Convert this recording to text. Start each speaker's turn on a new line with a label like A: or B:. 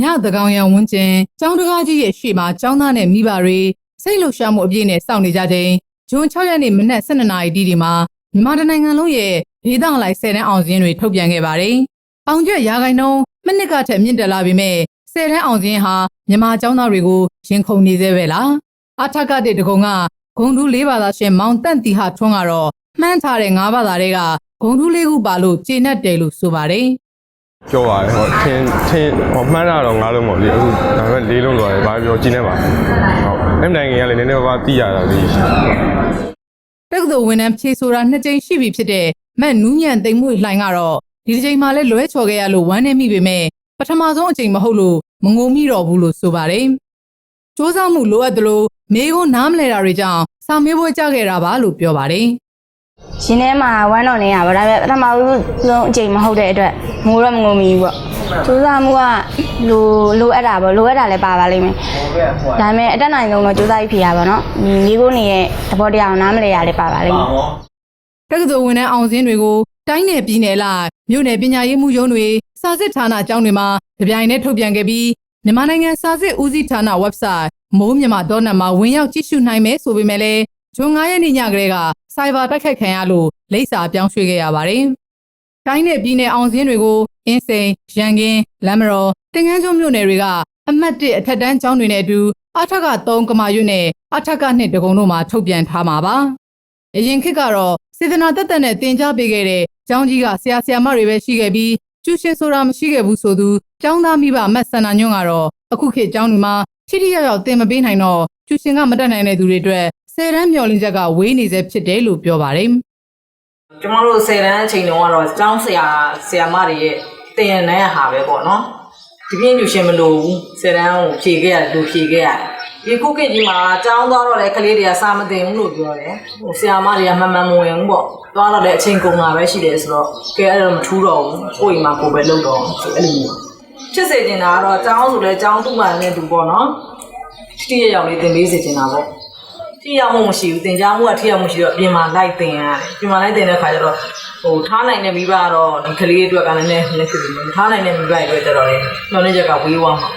A: ညသကောင်ရံဝန်းကျင်ကျောင်းတကားကြီးရဲ့ရှေ့မှာကျောင်းသားနဲ့မိဘတွေစိတ်လှုပ်ရှားမှုအပြည့်နဲ့စောင့်နေကြချိန်ဂျွန်6ရက်နေ့မနက်12နာရီတီဒီမှာမြန်မာတိုင်းနိုင်ငံလုံးရဲ့ဒေသလိုက်10တန်းအောင်စင်းတွေထုတ်ပြန်ခဲ့ပါတယ်။အောင်ကျွတ်ရာဂိုင်နှုန်းမနစ်ကထက်မြင့်တက်လာပေမဲ့10တန်းအောင်စင်းဟာမြန်မာကျောင်းသားတွေကိုရင်ခုန်နေသေးပဲလား။အထက်ကတဲ့တကုံကဂုံတူးလေးပါသားရှင်မောင်တန့်တီဟာထွန်းကတော့မှန်းထားတဲ့၅ဘာသာတွေကဂုံတူးလေးခုပါလို့ကျေနပ်တယ်လို့ဆိုပါတယ်။
B: ပြောပါတယ်ဟောထင်းထင်းဟောမှန်းတာတော့ငါးလုံးပေါ့လေအခုဒါပေမဲ့လေးလုံးဆိုရတယ်ဘာပြောကြည့်နေပါဟုတ်အဲ့နိုင်ငံကလည်းနည်းနည်းပါးပါးသိရတာလေး
A: တက္ကသိုလ်ဝန်ထမ်းဖြေဆိုတာနှစ်ကြိမ်ရှိပြီဖြစ်တဲ့မတ်နူးညံ့သိမ်မွေလှိုင်ကတော့ဒီတစ်ကြိမ်မှလည်းလွဲချော်ခဲ့ရလို့ဝမ်းနေမိပေမဲ့ပထမဆုံးအကြိမ်မဟုတ်လို့မငုံမိတော့ဘူးလို့ဆိုပါတယ်။စ조사မှုလိုအပ်တယ်လို့မေကိုနားမလဲတာတွေကြောင့်စာမေးပွဲကြခဲ့တာပါလို့ပြောပါတယ်
C: ရှင်ထဲမှာဝမ်းတော်နေရပါဒါပေမဲ့ပထမဆုံးအချိန်မဟုတ်တဲ့အတွက်ငိုတော့မငိုမီဘူးပေါ့စူးစမ်းမှုကလိုလိုအပ်တာပေါ့လိုအပ်တာလည်းပါပါလိမ့်မယ်ဒါပေမဲ့အတက်နိုင်ဆုံးတော့စူးစမ်းပြီးဖြေရပါတော့ဒီမိကိုနေရဲ့သဘောတရားကိုနားမလဲရလည်းပါပါလိမ့်မယ်။
A: တက္ကသိုလ်ဝန်ထမ်းအောင်စင်းတွေကိုတိုင်းနယ်ပြည်နယ်လိုက်မြို့နယ်ပညာရေးမှုရုံးတွေစာစစ်ဌာနအကြောင်းတွေမှာကြပြိုင်နဲ့ထုတ်ပြန်ခဲ့ပြီးမြန်မာနိုင်ငံစာစစ်ဦးစီးဌာန website မိုးမြန်မာဒေါ်နတ်မှာဝင်ရောက်ကြည့်ရှုနိုင်မယ်ဆိုပေမဲ့လည်း ဇွန်9ရက်နေ့ညကလေးကစိုက်ဘာတိုက်ခိုက်ခံရလို့လိပ်စာပြောင်းရွှေ့ခဲ့ရပါတယ်။တိုင်းနယ်ပြည်နယ်အောင်စင်းတွေကိုအင်းစိန်ရန်ကင်းလမ်းမတော်တင်ငန်းကျွန်းမြို့နယ်တွေကအမှတ်1အထက်တန်းကျောင်းတွေနဲ့အတူအထက်က3ကမာရွတ်နဲ့အထက်က2ဒဂုံတို့မှာထုတ်ပြန်ထားမှာပါ။အရင်ခေတ်ကတော့စေတနာတက်တက်နဲ့တင် जा ပေးခဲ့တဲ့ကျောင်းကြီးကဆရာဆရာမတွေပဲရှိခဲ့ပြီးကျူရှင်ဆိုတာမရှိခဲ့ဘူးဆိုသူကျောင်းသားမိဘမတ်ဆန္ဒညွန့်ကတော့အခုခေတ်ကျောင်းတွေမှာထိထိရောက်ရောက်တင်မပေးနိုင်တော့ကျူရှင်ကမတက်နိုင်တဲ့သူတွေအတွက် ဆယ်တန်းမျော်လင့်ချက်ကဝေးနေစေဖြစ်တယ်လို့ပြောပါတယ်
D: ကျမတို့10တန်းအချိန်တုန်းကတော့ကျောင်းဆရာဆရာမတွေရဲ့တင်ရတဲ့ဟာပဲပေါ့နော်ဒီပြင်းကျူရှင်မလို့ဘူး10တန်းကိုဖြေခဲ့ရတယ်လူဖြေခဲ့ရတယ်ဒီခုခေတ်ကြီးမှာကျောင်းသွားတော့လေကလေးတွေကစာမတင်ဘူးလို့ပြောတယ်ဟိုဆရာမတွေကမှန်မှန်မဝင်ဘူးပေါ့သွားတော့လေအချိန်ကုန်တာပဲရှိတယ်ဆိုတော့ကဲအဲ့တော့မထူးတော့ဘူးကိုယ့်အိမ်မှာကိုယ်ပဲလုပ်တော့ဆိုအဲ့လိုမျိုးဖြစ်စေချင်တာကတော့ကျောင်းဆိုလဲကျောင်းသူ့မှန်နဲ့သူပေါ့နော်တိရရောက်လေးတင်ပေးစေချင်တာပေါ့ ထိရောက်မှုမရှိဘူးတင် जा မှုကထိရောက်မှုရှိတော့ပြင်မာလိုက်တင်ရတယ်ပြင်မာလိုက်တင်တဲ့ခါကျတော့ဟိုထားနိုင်တဲ့မိဘကတော့ဒီကလေးအတွက်ကလည်းနည်းနည်းဖြစ်ပြီထားနိုင်တဲ့မိဘတွေအတွက်ကျတော့လေနှောင်းနေချက်ကဝေးသွားမှာ